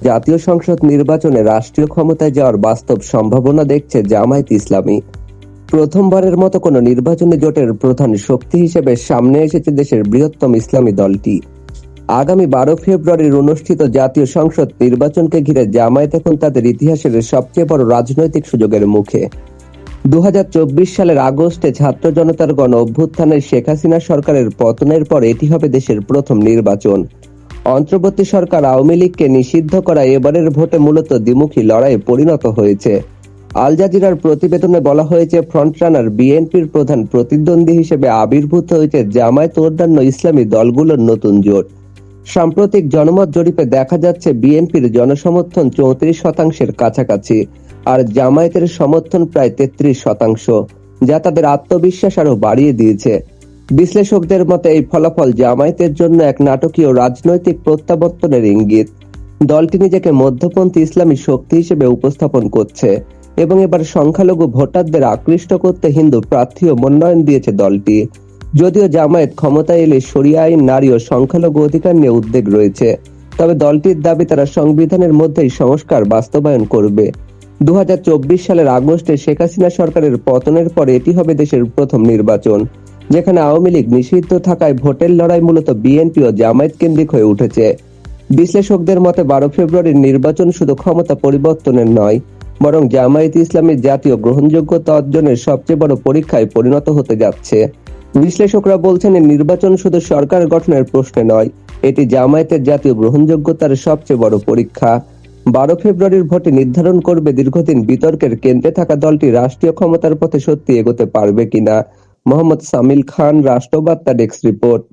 জাতীয় সংসদ নির্বাচনে রাষ্ট্রীয় ক্ষমতায় যাওয়ার বাস্তব সম্ভাবনা দেখছে জামায়াত ইসলামী। প্রথমবারের মতো কোনো নির্বাচনী জোটের প্রধান শক্তি হিসেবে সামনে এসেছে দেশের বৃহত্তম ইসলামী দলটি। আগামী বারো ফেব্রুয়ারির অনুষ্ঠিত জাতীয় সংসদ নির্বাচনকে ঘিরে জামায়াত এখন তাদের ইতিহাসের সবচেয়ে বড় রাজনৈতিক সুযোগের মুখে। দু হাজার চব্বিশ সালের আগস্টে ছাত্র জনতার গণ অভ্যুত্থানের শেখ হাসিনা সরকারের পতনের পর এটি হবে দেশের প্রথম নির্বাচন। অন্তর্বর্তী সরকার আওয়ামী লীগকে নিষিদ্ধ করা এবারের ভোটে মূলত দ্বিমুখী লড়াইয়ে পরিণত হয়েছে। আল জাজিরার প্রতিবেদনে বলা হয়েছে, ফ্রন্টরানার বিএনপির প্রধান প্রতিদ্বন্দ্বী হিসেবে আবির্ভূত হয়েছে জামায়াত অন্যান্য ইসলামী দলগুলোর নতুন জোট। সাম্প্রতিক জনমত জরিপে দেখা যাচ্ছে, বিএনপির জনসমর্থন চৌত্রিশ শতাংশের কাছাকাছি আর জামায়াতের সমর্থন প্রায় তেত্রিশ শতাংশ, যা তাদের আত্মবিশ্বাস আরও বাড়িয়ে দিয়েছে। বিশ্লেষকদের মতে, এই ফলাফল জামায়াতের জন্য এক নাটকীয় রাজনৈতিক প্রত্যাবর্তনের ইঙ্গিত। দলটি নিজেকে মধ্যপন্থী ইসলামী শক্তি হিসেবে উপস্থাপন করছে এবং এবার সংখ্যালঘু ভোটারদের আকৃষ্ট করতে হিন্দু প্রার্থীও মনোনয়ন দিয়েছে দলটি। যদিও জামায়াত ক্ষমতায় এলে সরিয়া আইন, নারী ও সংখ্যালঘু অধিকার নিয়ে উদ্বেগ রয়েছে, তবে দলটির দাবি তারা সংবিধানের মধ্যেই সংস্কার বাস্তবায়ন করবে। দু হাজার চব্বিশ সালের আগস্টে শেখ হাসিনা সরকারের পতনের পর এটি হবে দেশের প্রথম নির্বাচন। যেখানে আওয়ামী লীগ নিষিদ্ধ থাকায় ভোটের লড়াই মূলত বিএনপি ও জামায়াত কেন্দ্রিক হয়ে উঠেছে। বিশ্লেষকদের মতে, বারো ফেব্রুয়ারির নির্বাচন শুধু ক্ষমতা পরিবর্তনের নয়, বরং জামায়াত ইসলামের জাতীয় গ্রহণযোগ্যতা অর্জনের সবচেয়ে বড় পরীক্ষায় পরিণত হতে যাচ্ছে। বিশ্লেষকরা বলছেন এই নির্বাচন শুধু সরকার গঠনের প্রশ্নে নয়, এটি জামায়াতের জাতীয় গ্রহণযোগ্যতার সবচেয়ে বড় পরীক্ষা। বারো ফেব্রুয়ারির ভোটে নির্ধারণ করবে দীর্ঘদিন বিতর্কের কেন্দ্রে থাকা দলটি রাষ্ট্রীয় ক্ষমতার পথে সত্যি এগোতে পারবে কিনা। মোহাম্মদ সামিল খান রাষ্ট্রবার্তা ডেস্ক রিপোর্ট।